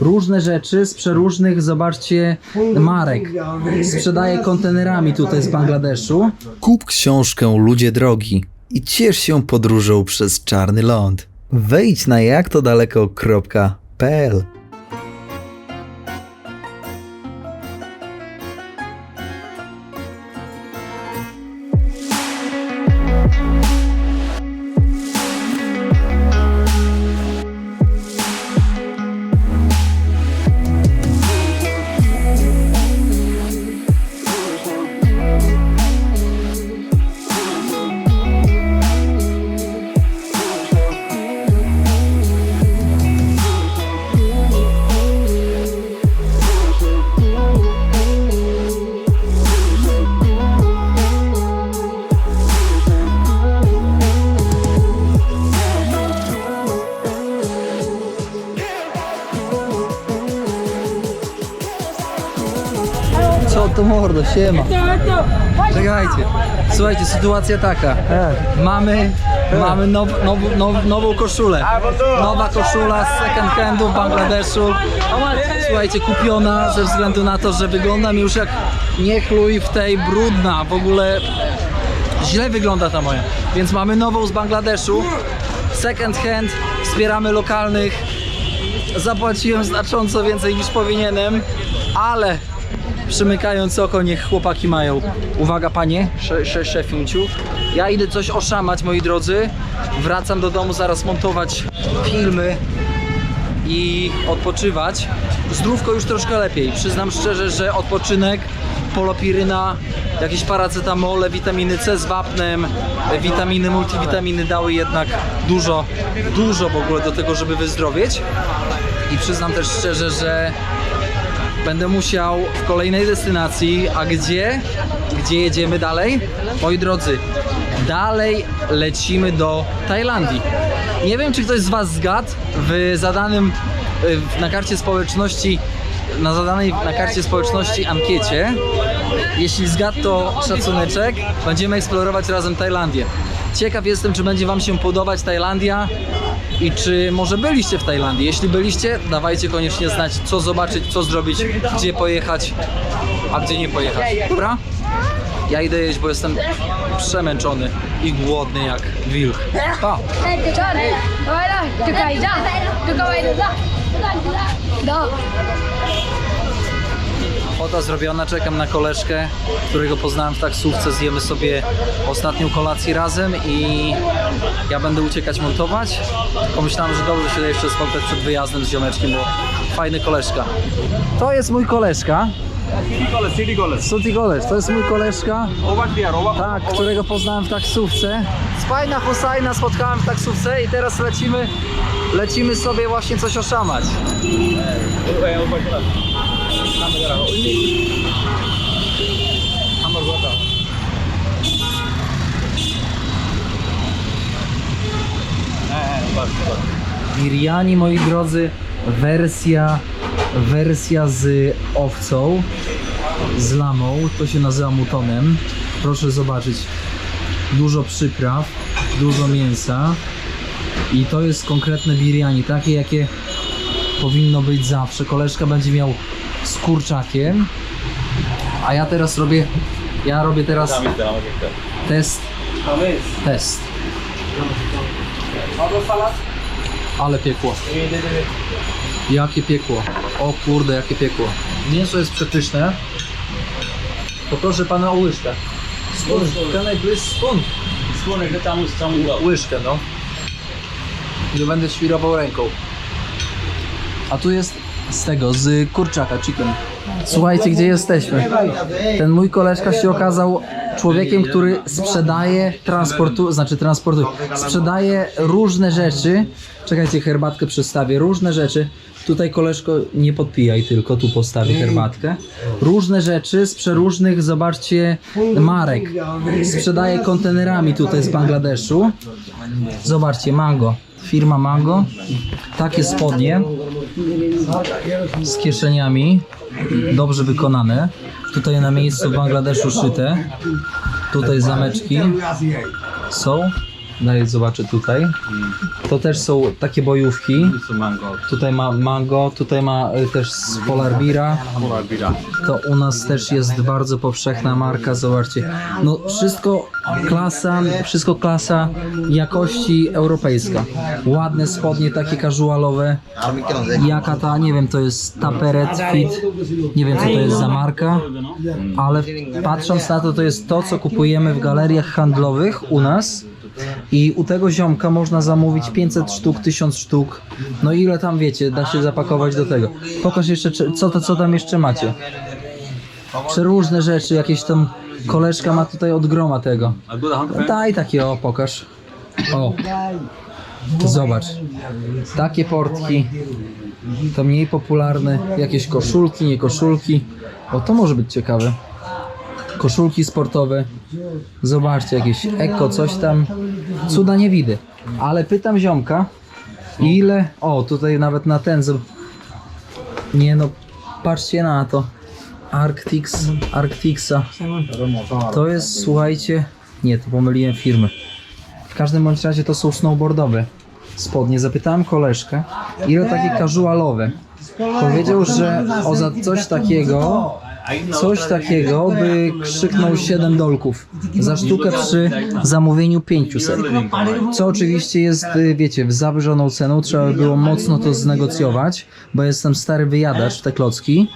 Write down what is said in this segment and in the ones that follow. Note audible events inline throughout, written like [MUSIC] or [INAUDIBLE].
Różne rzeczy z przeróżnych, zobaczcie, marek. Sprzedaje kontenerami tutaj z Bangladeszu. Kup książkę Ludzie Drogi i ciesz się podróżą przez Czarny Ląd. Wejdź na jaktodaleko.pl mordo, siema. Czekajcie. Słuchajcie, sytuacja taka. Mamy, mamy now, now, now, nową koszulę. Nowa koszula z second handu w Bangladeszu. Słuchajcie, kupiona ze względu na to, że wyglądam już jak niechluj w tej brudna. W ogóle źle wygląda ta moja. Więc mamy nową z Bangladeszu. Second hand, wspieramy lokalnych. Zapłaciłem znacząco więcej niż powinienem, ale przymykając oko, niech chłopaki mają. Uwaga panie, sze, sze, szefiunciu. Ja idę coś oszamać, moi drodzy. Wracam do domu zaraz montować filmy i odpoczywać. Zdrówko już troszkę lepiej. Przyznam szczerze, że odpoczynek, polopiryna, jakieś paracetamole, witaminy C z wapnem, witaminy, multivitaminy dały jednak dużo, dużo w ogóle do tego, żeby wyzdrowieć. I przyznam też szczerze, że będę musiał w kolejnej destynacji, a gdzie? Gdzie jedziemy dalej? Moi drodzy, dalej lecimy do Tajlandii. Nie wiem, czy ktoś z Was zgadł w zadanym na karcie społeczności, na zadanej na karcie społeczności ankiecie. Jeśli zgadł, to szacuneczek. Będziemy eksplorować razem Tajlandię. Ciekaw jestem, czy będzie Wam się podobać Tajlandia i czy może byliście w Tajlandii. Jeśli byliście, dawajcie koniecznie znać, co zobaczyć, co zrobić, gdzie pojechać, a gdzie nie pojechać. Dobra? Ja idę jeść, bo jestem przemęczony i głodny jak wilk. Pa! Czekaj! Fota zrobiona, czekam na koleżkę, którego poznałem w taksówce. Zjemy sobie ostatnią kolację razem i ja będę uciekać montować. Pomyślałem, że dobrze się jeszcze spotkać przed wyjazdem z ziomeczkiem, bo fajny koleżka. To jest mój koleżka. Suti koleż, to jest mój koleżka. Tak, którego poznałem w taksówce. Spajna Husajna spotkałem w taksówce i teraz lecimy, lecimy sobie właśnie coś oszamać. Bas. Biryani, moi drodzy, wersja, wersja z owcą, z lamą, to się nazywa mutonem. Proszę zobaczyć, dużo przypraw, dużo mięsa i to jest konkretne biryani, takie jakie powinno być zawsze. Koleżka będzie miał z kurczakiem, a ja teraz robię, ja robię teraz test, test, ale piekło. Jakie piekło. O kurde, jakie piekło. Mięso jest przepyszne. Poproszę pana o łyżkę. Spoon. Can I please spoon? Spoon dua. Łyżkę, no. Nie będę świrował ręką. A tu jest z tego, z kurczaka, chicken. Słuchajcie, gdzie jesteśmy. Ten mój koleżka się okazał człowiekiem, który sprzedaje transportu, znaczy transportu, sprzedaje różne rzeczy. Czekajcie, herbatkę przedstawię. Różne rzeczy. Tutaj koleżko nie podpijaj, tylko tu postawię herbatkę. Różne rzeczy z przeróżnych, zobaczcie, marek. Sprzedaje kontenerami tutaj z Bangladeszu. Zobaczcie, Mango. Firma Mango. Takie spodnie z kieszeniami. Dobrze wykonane. Tutaj na miejscu w Bangladeszu szyte. Tutaj zameczki są. Daję zobaczę tutaj. To też są takie bojówki. Tutaj ma mango, tutaj ma y, też z. Polarbira. To u nas też jest bardzo powszechna marka, zobaczcie. No wszystko klasa, wszystko klasa jakości europejska. Ładne spodnie takie casualowe. Jaka ta, nie wiem, to jest Taperet Fit. Nie wiem co to jest za marka, ale patrząc na to, to jest to, co kupujemy w galeriach handlowych u nas. I u tego ziomka można zamówić 500 sztuk, 1000 sztuk. No ile tam wiecie, da się zapakować do tego. Pokaż jeszcze, co, to, co tam jeszcze macie. Przeróżne rzeczy, jakieś tam koleżka ma tutaj od groma tego. Daj takie, o, pokaż. O. Zobacz. Takie portki. To mniej popularne. Jakieś koszulki, nie koszulki. O, to może być ciekawe. Koszulki sportowe. Zobaczcie, jakieś eko, coś tam. Cuda nie widzę. Ale pytam ziomka, ile... O, tutaj nawet na ten... Nie no, patrzcie na to. Arctics, Arcticsa. To jest, słuchajcie, nie, to pomyliłem firmy. W każdym bądź razie to są snowboardowe spodnie. Zapytałem koleżkę, ile takie casualowe. Powiedział, że o za coś takiego, coś takiego by krzyknął 7 dolków. Za sztukę przy zamówieniu 500. Co oczywiście jest, y, wiecie, w zawyżoną ceną. Trzeba by było mocno to znegocjować, bo jestem stary wyjadacz w te klocki,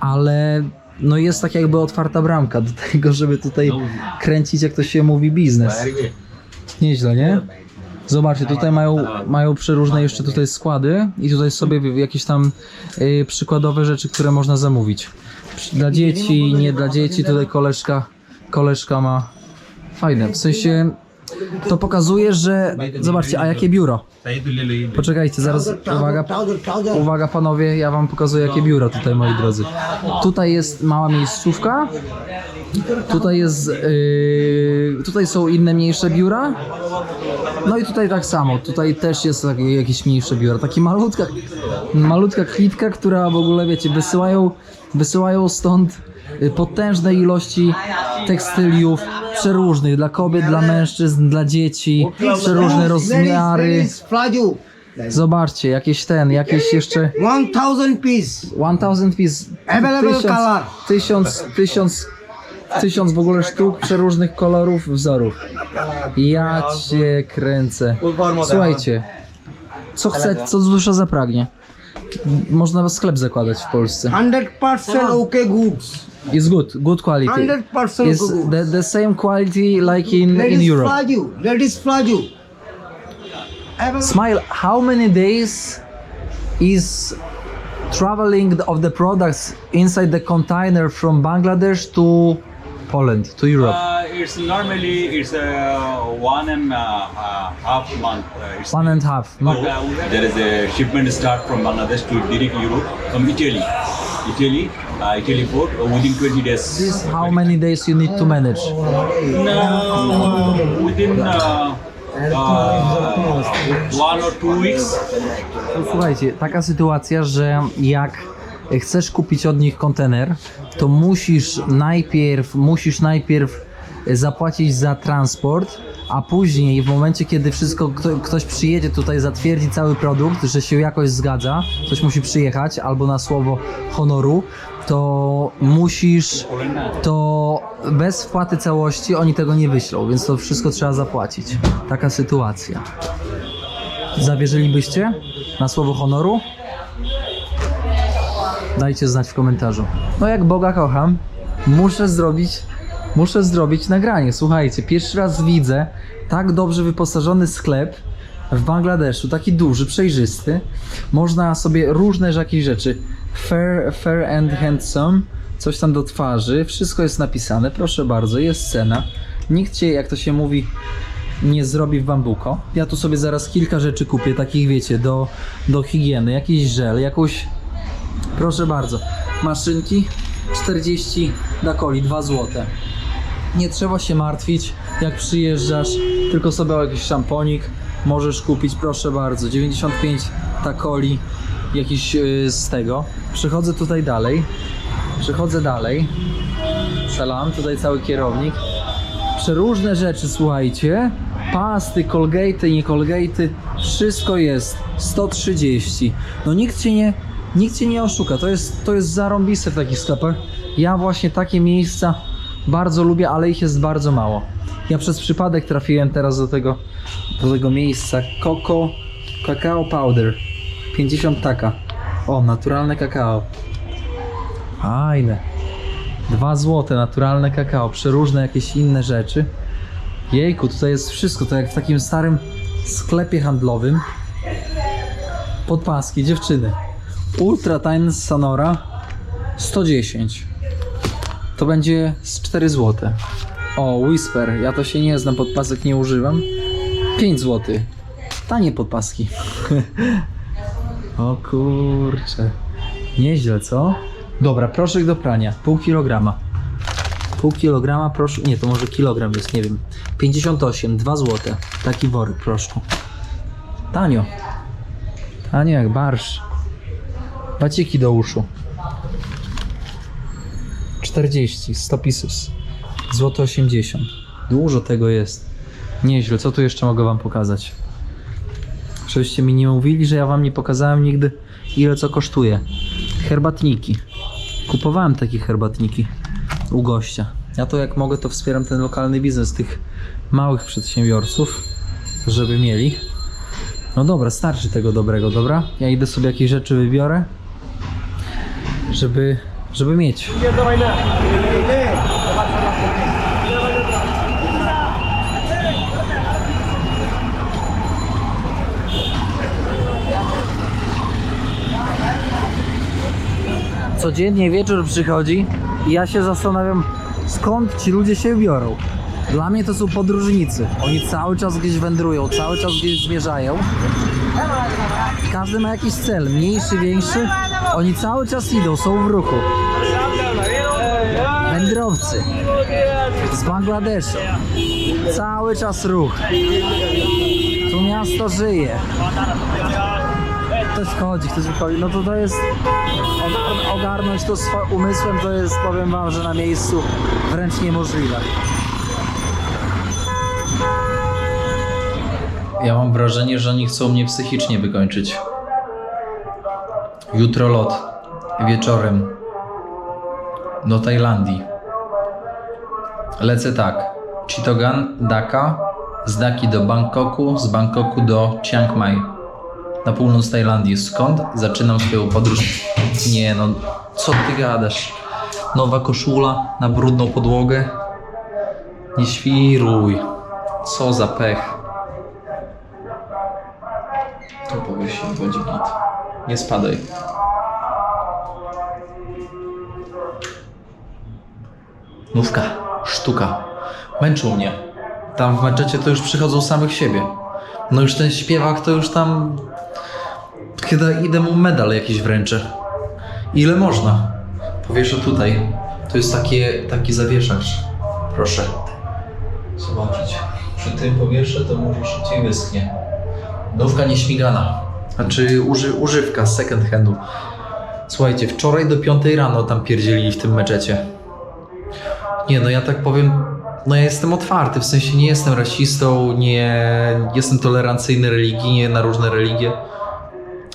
ale no jest tak jakby otwarta bramka do tego, żeby tutaj kręcić, jak to się mówi, biznes. Nieźle, nie? Zobaczcie, tutaj mają, mają przeróżne jeszcze tutaj składy i tutaj sobie jakieś tam y, przykładowe rzeczy, które można zamówić. Dla dzieci, nie dla dzieci, tutaj koleżka, koleżka ma fajne, w sensie to pokazuje, że zobaczcie, a jakie biuro? Poczekajcie, zaraz, uwaga, uwaga panowie, ja wam pokazuję jakie biuro tutaj moi drodzy. Tutaj jest mała miejscówka, tutaj jest, yy, tutaj są inne mniejsze biura, no i tutaj tak samo, tutaj też jest jakieś mniejsze biuro, takie malutka, malutka klitka, która w ogóle wiecie, wysyłają, wysyłają stąd y, potężne ilości tekstyliów przeróżnych dla kobiet, dla mężczyzn, dla dzieci, przeróżne rozmiary. Zobaczcie, jakieś ten, jakieś jeszcze 1000 piece. 1000 piece, Available tysiąc, color. tysiąc, tysiąc, tysiąc w ogóle sztuk przeróżnych kolorów, wzorów. Ja cię kręcę. Słuchajcie, co chce, co dusza zapragnie. Można sklep zakładać w Polsce. 100% okay goods. It's good, good quality. 100% It's good. the, the same quality like in, That in is Europe. flaju. That is flaju. Available- Smile, how many days is traveling of the products inside the container from Bangladesh to Poland, to Europe? Uh, it's normally it's uh, one and uh, uh, half month. Uh, One and a half. But uh, there is a shipment start from Bangladesh to direct Europe from Italy. Italy, uh, Italy port within 20 days. This How many days you need to manage? No, within one or two weeks. Słuchajcie, taka sytuacja, że jak chcesz kupić od nich kontener, to musisz najpierw, musisz najpierw zapłacić za transport, a później w momencie, kiedy wszystko, kto, ktoś przyjedzie tutaj, zatwierdzi cały produkt, że się jakoś zgadza, ktoś musi przyjechać albo na słowo honoru, to musisz, to bez wpłaty całości oni tego nie wyślą, więc to wszystko trzeba zapłacić. Taka sytuacja. Zawierzylibyście na słowo honoru? Dajcie znać w komentarzu. No jak Boga kocham, muszę zrobić, muszę zrobić nagranie. Słuchajcie, pierwszy raz widzę tak dobrze wyposażony sklep w Bangladeszu, taki duży, przejrzysty. Można sobie różne jakieś rzeczy. Fair, fair and handsome, coś tam do twarzy, wszystko jest napisane, proszę bardzo, jest cena. Nikt cię, jak to się mówi, nie zrobi w bambuko. Ja tu sobie zaraz kilka rzeczy kupię, takich wiecie, do, do higieny, jakiś żel, jakąś Proszę bardzo. Maszynki 40 dakoli, 2 złote. Nie trzeba się martwić, jak przyjeżdżasz, tylko sobie jakiś szamponik możesz kupić, proszę bardzo. 95 takoli, jakiś yy, z tego. Przechodzę tutaj dalej. Przechodzę dalej. Salam, tutaj cały kierownik. Przeróżne rzeczy, słuchajcie. Pasty, Colgate, nie Colgate, wszystko jest 130. No nikt cię nie, nikt cię nie oszuka. To jest, to jest zarąbiste w takich sklepach. Ja właśnie takie miejsca bardzo lubię, ale ich jest bardzo mało. Ja przez przypadek trafiłem teraz do tego, do tego miejsca. Coco Cacao Powder. 50 taka. O, naturalne kakao. Fajne. 2 złote naturalne kakao, przeróżne jakieś inne rzeczy. Jejku, tutaj jest wszystko, to jak w takim starym sklepie handlowym. Podpaski, dziewczyny. Ultra Times Sonora 110. To będzie z 4 zł. O, Whisper, ja to się nie znam, podpasek nie używam. 5 zł. Tanie podpaski. [LAUGHS] o kurcze. Nieźle, co? Dobra, proszek do prania, pół kilograma. Pół kilograma proszku, nie to może kilogram jest, nie wiem. 58, 2 złote. Taki worek proszku. Tanio. Tanio jak barsz. Baciki do uszu. 40, 100 pieces. Złoto 80. Dużo tego jest. Nieźle, co tu jeszcze mogę wam pokazać? Żebyście mi nie mówili, że ja wam nie pokazałem nigdy ile co kosztuje. Herbatniki. Kupowałem takie herbatniki u gościa. Ja to jak mogę, to wspieram ten lokalny biznes tych małych przedsiębiorców, żeby mieli. No dobra, starczy tego dobrego, dobra? Ja idę sobie jakieś rzeczy wybiorę, żeby, żeby mieć. Codziennie wieczór przychodzi i ja się zastanawiam, skąd ci ludzie się biorą. Dla mnie to są podróżnicy. Oni cały czas gdzieś wędrują, cały czas gdzieś zmierzają. Każdy ma jakiś cel, mniejszy, większy. Oni cały czas idą, są w ruchu. Wędrowcy z Bangladeszu. Cały czas ruch. Tu miasto żyje. Ktoś wchodzi, ktoś wychodzi. No to to jest ogarnąć to swoim umysłem to jest, powiem wam, że na miejscu wręcz niemożliwe. Ja mam wrażenie, że oni chcą mnie psychicznie wykończyć. Jutro lot. Wieczorem. Do Tajlandii. Lecę tak. Chittagong, Dhaka. Z Daki do Bangkoku. Z Bangkoku do Chiang Mai. Na północ Tajlandii. Skąd zaczynam swoją podróż? Nie no, co ty gadasz? Nowa koszula na brudną podłogę? Nie świruj. Co za pech. Tu powiesz będzie git. Nie spadaj. Nówka, sztuka. Męczą mnie. Tam w meczecie to już przychodzą samych siebie. No już ten śpiewak to już tam... Kiedy idę mu medal jakiś wręczę. Ile można? Powieszę tutaj. To jest takie, taki zawieszacz. Proszę. Zobaczyć. Przy tym powieszę to może szybciej wyschnie. Nówka nieśmigana. Znaczy uży, używka second handu. Słuchajcie, wczoraj do 5 rano tam pierdzielili w tym meczecie. Nie, no ja tak powiem, no ja jestem otwarty, w sensie nie jestem rasistą, nie jestem tolerancyjny religijnie na różne religie.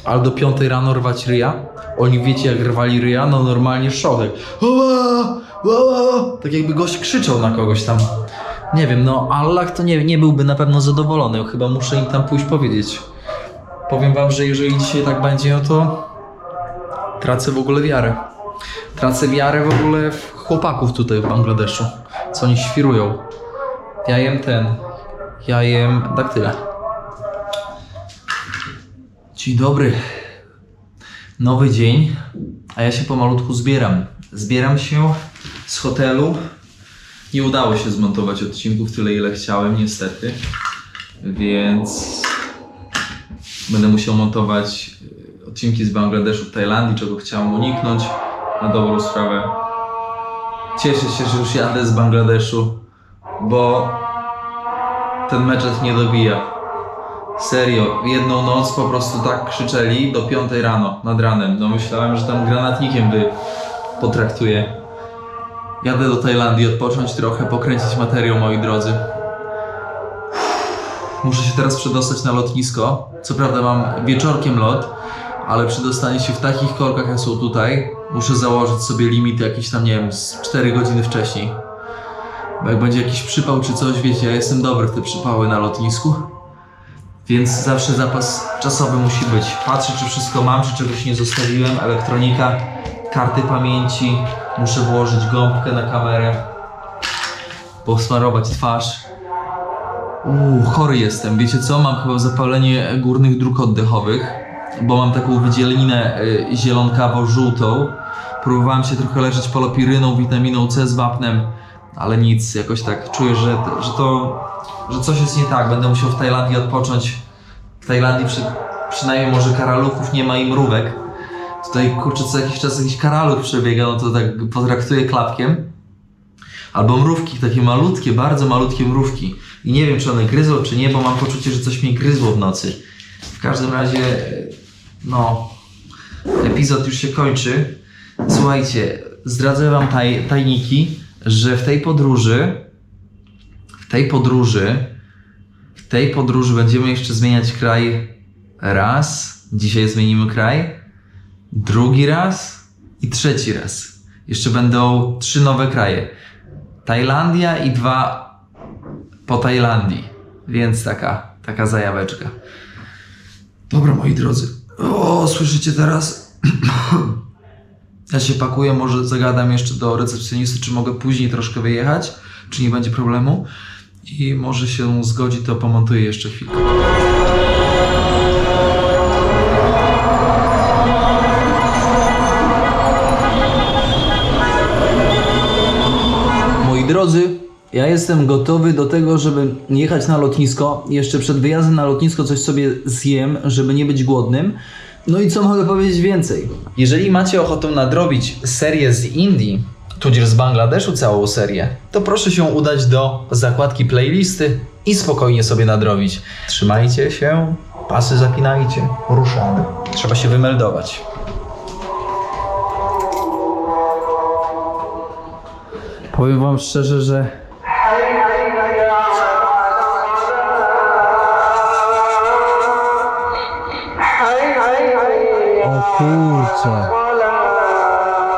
Ale do 5 rano rwać ryja? Oni wiecie jak rwali ryja? No normalnie ła. Tak jakby gość krzyczał na kogoś tam. Nie wiem, no Allah to nie, nie byłby na pewno zadowolony. Chyba muszę im tam pójść powiedzieć. Powiem wam, że jeżeli dzisiaj tak będzie, no to tracę w ogóle wiarę. Tracę wiarę w ogóle w chłopaków tutaj w Bangladeszu. Co oni świrują. Ja jem ten. Ja jem daktyle. Dzień dobry. Nowy dzień, a ja się pomalutku zbieram. Zbieram się z hotelu. Nie udało się zmontować odcinków tyle, ile chciałem, niestety. Więc będę musiał montować e, odcinki z Bangladeszu Tajlandii, czego chciałem uniknąć na dobrą sprawę. Cieszę się, że już jadę z Bangladeszu, bo ten meczet nie dobija. Serio, jedną noc po prostu tak krzyczeli do 5 rano, nad ranem. No myślałem, że tam granatnikiem by potraktuje. Jadę do Tajlandii odpocząć trochę, pokręcić materiał, moi drodzy. Muszę się teraz przedostać na lotnisko. Co prawda mam wieczorkiem lot, ale przedostanie się w takich korkach jak są tutaj, muszę założyć sobie limit jakiś tam, nie wiem, z 4 godziny wcześniej. Bo jak będzie jakiś przypał czy coś, wiecie, ja jestem dobry w te przypały na lotnisku. Więc zawsze zapas czasowy musi być. Patrzę, czy wszystko mam, czy czegoś nie zostawiłem. Elektronika, karty pamięci. Muszę włożyć gąbkę na kamerę. Posmarować twarz. Uuu, chory jestem. Wiecie co? Mam chyba zapalenie górnych dróg oddechowych, bo mam taką wydzielinę y, zielonkawo-żółtą. Próbowałem się trochę leczyć polopiryną, witaminą C z wapnem, ale nic, jakoś tak czuję, że, że to, że coś jest nie tak. Będę musiał w Tajlandii odpocząć. W Tajlandii przy, przynajmniej może karaluchów nie ma i mrówek. Tutaj kurczę co jakiś czas jakiś karaluch przebiega, no to tak potraktuję klapkiem. Albo mrówki, takie malutkie, bardzo malutkie mrówki. I nie wiem, czy one gryzą, czy nie, bo mam poczucie, że coś mnie gryzło w nocy. W każdym razie, no, epizod już się kończy. Słuchajcie, zdradzę wam taj, tajniki, że w tej podróży, w tej podróży, w tej podróży będziemy jeszcze zmieniać kraj raz. Dzisiaj zmienimy kraj. Drugi raz i trzeci raz. Jeszcze będą trzy nowe kraje. Tajlandia i dwa po Tajlandii. Więc taka, taka zajaweczka. Dobra, moi drodzy. O, słyszycie teraz? [CLEARS THROAT] ja się pakuję, może zagadam jeszcze do recepcjonisty, czy mogę później troszkę wyjechać, czy nie będzie problemu. I może się zgodzi, to pomontuję jeszcze chwilkę. Ja jestem gotowy do tego, żeby jechać na lotnisko. Jeszcze przed wyjazdem na lotnisko coś sobie zjem, żeby nie być głodnym. No i co mogę powiedzieć więcej? Jeżeli macie ochotę nadrobić serię z Indii, tudzież z Bangladeszu całą serię, to proszę się udać do zakładki playlisty i spokojnie sobie nadrobić. Trzymajcie się, pasy zapinajcie, ruszamy. Trzeba się wymeldować. Powiem wam szczerze, że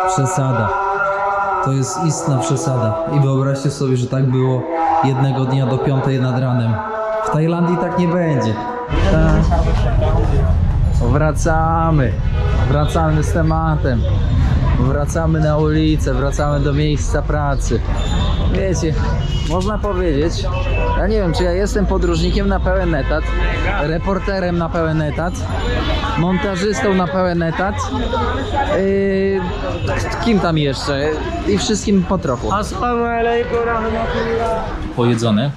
Przesada. To jest istna przesada. I wyobraźcie sobie, że tak było jednego dnia do piątej nad ranem. W Tajlandii tak nie będzie. Tak. Wracamy. Wracamy z tematem. Wracamy na ulicę, wracamy do miejsca pracy. Wiecie, można powiedzieć, ja nie wiem, czy ja jestem podróżnikiem na pełen etat, reporterem na pełen etat, montażystą na pełen etat, yy, kim tam jeszcze i wszystkim po trochu. Pojedzone.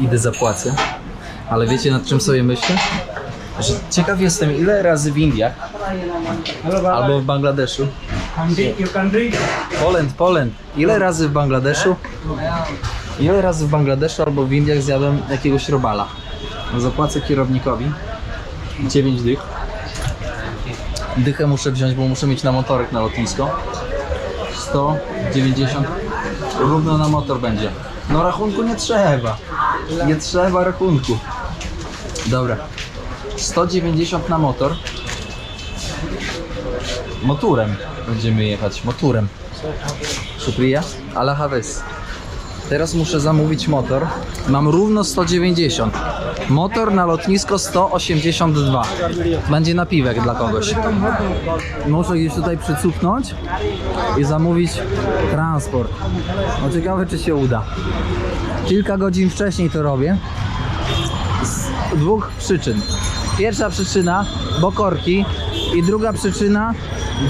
Idę zapłacę. Ale wiecie nad czym sobie myślę? Że ciekaw jestem ile razy w Indiach albo w Bangladeszu Poland, Poland. Ile razy w Bangladeszu? Ile razy w Bangladeszu albo w Indiach zjadłem jakiegoś robala? No zapłacę kierownikowi 9 dych. Dychę muszę wziąć, bo muszę mieć na motorek na lotnisko. 190 równo na motor będzie. No rachunku nie trzeba. Nie trzeba rachunku. Dobra. 190 na motor. Motorem będziemy jechać, motorem. Shukriya, Allah Hafiz. Teraz muszę zamówić motor. Mam równo 190. Motor na lotnisko 182. Będzie napiwek dla kogoś. Muszę gdzieś tutaj przycupnąć i zamówić transport. No ciekawe czy się uda. Kilka godzin wcześniej to robię. Z dwóch przyczyn. Pierwsza przyczyna, bo korki i druga przyczyna,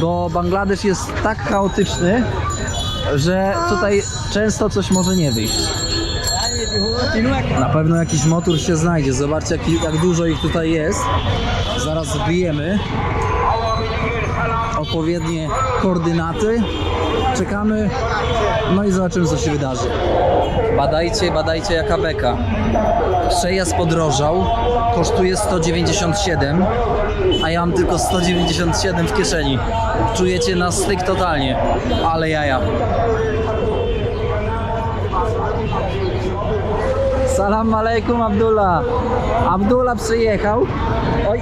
bo Bangladesz jest tak chaotyczny, że tutaj często coś może nie wyjść. Na pewno jakiś motor się znajdzie. Zobaczcie jak, jak dużo ich tutaj jest. Zaraz wbijemy odpowiednie koordynaty. Czekamy. No i zobaczymy co się wydarzy. Badajcie, badajcie jaka beka. Przejazd podrożał, kosztuje 197, a ja mam tylko 197 w kieszeni. Czujecie na styk totalnie, ale jaja. Salam alejkum Abdullah. Abdullah przyjechał. Oj,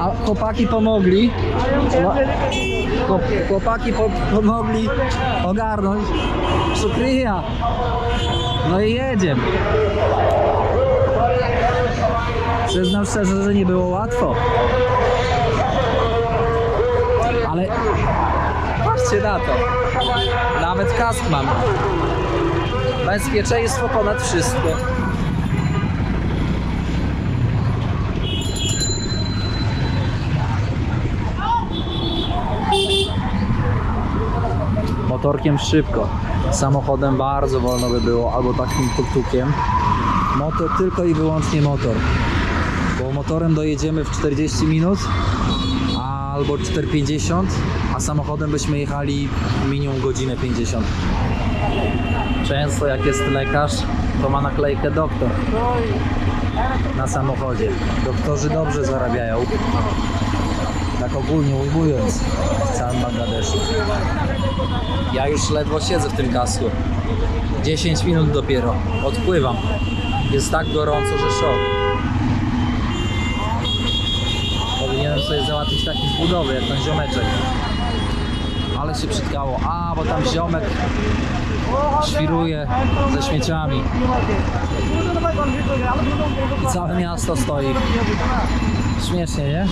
a chłopaki pomogli. Chłop- chłopaki po, pomogli ogarnąć. Szukryja. No i jedziemy. Przyznam szczerze, że nie było łatwo. Ale patrzcie na to. Nawet kask mam. Bezpieczeństwo ponad wszystko. Motorkiem szybko. Samochodem bardzo wolno by było, albo takim tuktukiem. Motor tylko i wyłącznie motor. Bo motorem dojedziemy w 40 minut albo 4,50, a samochodem byśmy jechali minimum godzinę 50. Często jak jest lekarz, to ma naklejkę doktor na samochodzie. Doktorzy dobrze zarabiają. Tak ogólnie ujmując w całym Bangladeszu. Ja już ledwo siedzę w tym kasku. 10 minut dopiero. Odpływam. Jest tak gorąco, że szok. Powinienem sobie załatwić taki z budowy, jak ten ziomeczek. Ale się przytkało. A, bo tam ziomek świruje ze śmieciami. I całe miasto stoi. Śmiesznie, nie?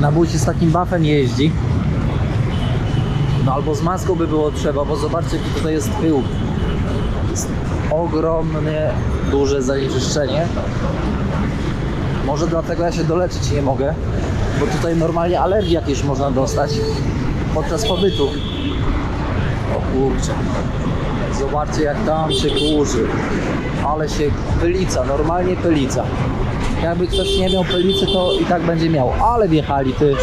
Na bucie z takim buffem jeździ. No albo z maską by było trzeba, bo zobaczcie jaki tutaj jest pył. Jest ogromnie duże zanieczyszczenie. Może dlatego ja się doleczyć nie mogę, bo tutaj normalnie alergii jakieś można dostać podczas pobytu. O kurczę. Zobaczcie jak tam się kurzy. Ale się pylica, normalnie pylica. Jakby ktoś nie miał pelicy, to i tak będzie miał. Ale wjechali ty.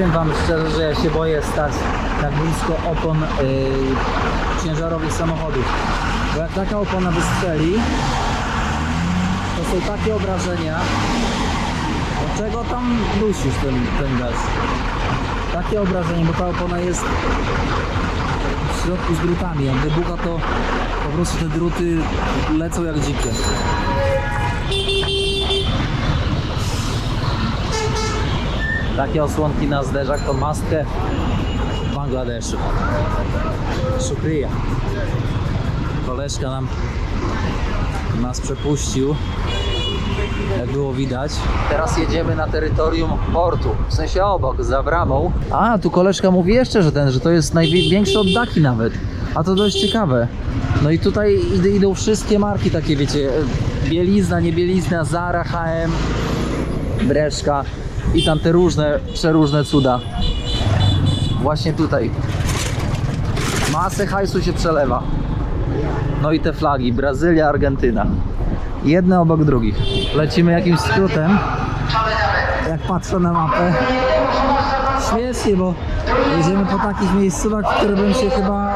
Powiem wam szczerze, że ja się boję stać tak blisko opon yy, ciężarowych samochodów. Bo jak taka opona wystrzeli, to są takie obrażenia. Do czego tam dusisz ten, ten gaz? Takie obrażenie, bo ta opona jest w środku z drutami. Jak wybucha, to po prostu te druty lecą jak dzikie. Takie osłonki na zderzak to maskę w Bangladeszu. Szukryja. Koleżka nam nas przepuścił. Jak było widać. Teraz jedziemy na terytorium portu. W sensie obok, za bramą. A, tu koleżka mówi jeszcze, że ten, że to jest największe od Daki nawet. A to dość ciekawe. No i tutaj id- idą wszystkie marki takie, wiecie, bielizna, nie bielizna, Zara, H&M, Breszka i tam te różne, przeróżne cuda. Właśnie tutaj. Masę hajsu się przelewa. No i te flagi, Brazylia, Argentyna. Jedne obok drugich. Lecimy jakimś skrótem. Jak patrzę na mapę. Śmiesznie, bo jedziemy po takich miejscówach, w które bym się chyba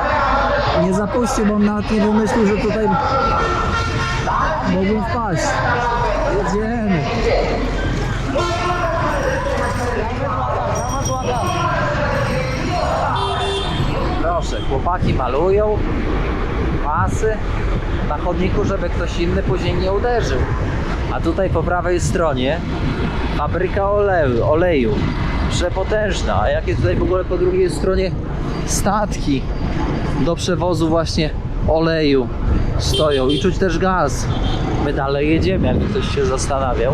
nie zapuścił, bo nawet nie wymyślił, że tutaj mogłem wpaść. Jedziemy. Chłopaki malują pasy na chodniku, żeby ktoś inny później nie uderzył. A tutaj po prawej stronie fabryka oleju, oleju. Przepotężna. A jakie tutaj w ogóle po drugiej stronie statki do przewozu właśnie oleju stoją i czuć też gaz. My dalej jedziemy, jakby ktoś się zastanawiał.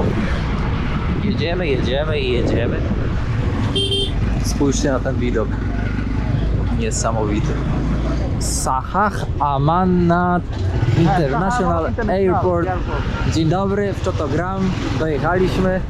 Jedziemy, jedziemy i jedziemy. Spójrzcie na ten widok. Niesamowity. Sahach Amanat International Airport. Dzień dobry, w Czotogram. Dojechaliśmy.